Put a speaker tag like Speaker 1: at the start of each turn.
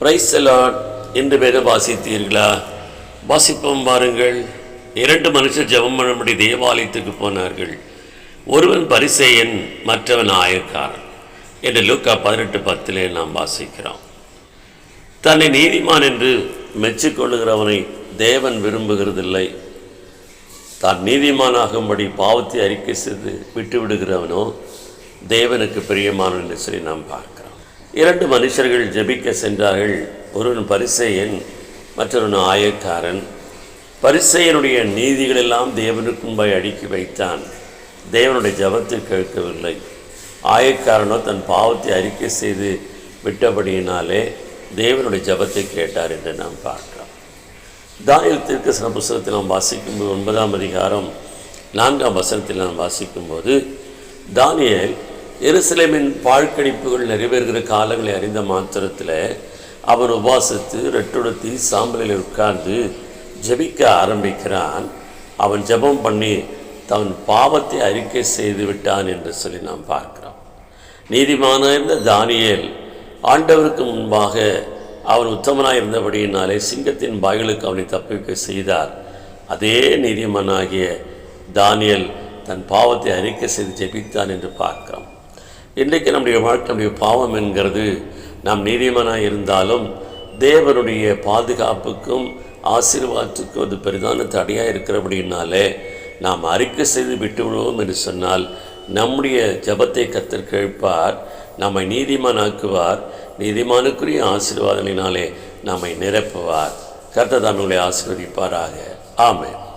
Speaker 1: பிரைசலாட் என்று பேரை வாசித்தீர்களா? வாசிப்போம் பாருங்கள் இரண்டு மனுஷர் ஜெபம் பண்ணும்படி தேவாலயத்துக்கு போனார்கள். ஒருவன் பரிசேயன் மற்றவன் ஆயக்காரன். என்று லூக்கா பதினெட்டு பத்திலே நாம் வாசிக்கிறோம். தன்னை நீதிமான் என்று மெச்சிக்கொள்ளுகிறவனை தேவன் விரும்புகிறதில்லை. தான் நீதிமானாகும்படி பாவத்தை அறிக்கை செய்து விட்டு விடுகிறவனோ தேவனுக்கு பிரியமானவன் என்று சொல்லி நாம் பார்க்கிறோம். இரண்டு மனுஷர்கள் ஜெபிக்க சென்றார்கள். ஒருவன் பரிசெயன் மற்றொரு ஆயக்காரன். பரிசெயனுடைய நீதிகளெல்லாம் தேவனுக்கு முன்பாய் அடுக்கி வைத்தான். தேவனுடைய ஜபத்தை கேட்கவில்லை. ஆயக்காரனோ தன் பாவத்தை அறிக்கை செய்து விட்டபடியினாலே தேவனுடைய ஜபத்தை கேட்டார் என்று நாம் பார்க்கிறோம் தானியல் தீர்க்கசன புஸ்தகத்தில் நாம் வாசிக்கும்போது ஒன்பதாம் அதிகாரம் நான்காம் வசனத்தில் நாம் வாசிக்கும்போது தானியல் எருசலேமின் பாழ்கடிப்புகள் நிறைவேறுகிற காலங்களை அறிந்த மாத்திரத்தில் அவன் உபாசித்து ரெட்டுடுத்தி சாம்பலில் உட்கார்ந்து ஜெபிக்க ஆரம்பிக்கிறான். அவன் ஜெபம் பண்ணி தன் பாவத்தை அறிக்கை செய்து விட்டான் என்று சொல்லி நாம் பார்க்கிறோம். நீதிமான இருந்த தானியல் ஆண்டவருக்கு முன்பாக அவன் உத்தமனாக இருந்தபடியினாலே சிங்கத்தின் பாய்களுக்கு அவனை தப்பிக்க செய்தார். அதே நீதிமானாகிய தானியல் தன் பாவத்தை அறிக்கை செய்து ஜெபித்தான் என்று பார்க்கிறோம். இன்றைக்கு நம்முடைய வாழ்க்கை நம்முடைய பாவம் என்கிறது நாம் நீதிமானாய் இருந்தாலும் தேவனுடைய பாதுகாப்புக்கும் ஆசீர்வாதத்துக்கும் அது பெரிதான தடையாக இருக்கிறபடினாலே நாம் அறிக்கை செய்து விட்டு விடுவோம் என்று சொன்னால் நம்முடைய ஜபத்தை கத்தர் கேட்பார் நம்மை நீதிமானாக்குவார் நீதிமானுக்குரிய ஆசீர்வாதங்களினாலே நம்மை நிரப்புவார். கர்த்ததான் நம்மளை ஆசீர்வதிப்பாராக. ஆமென்.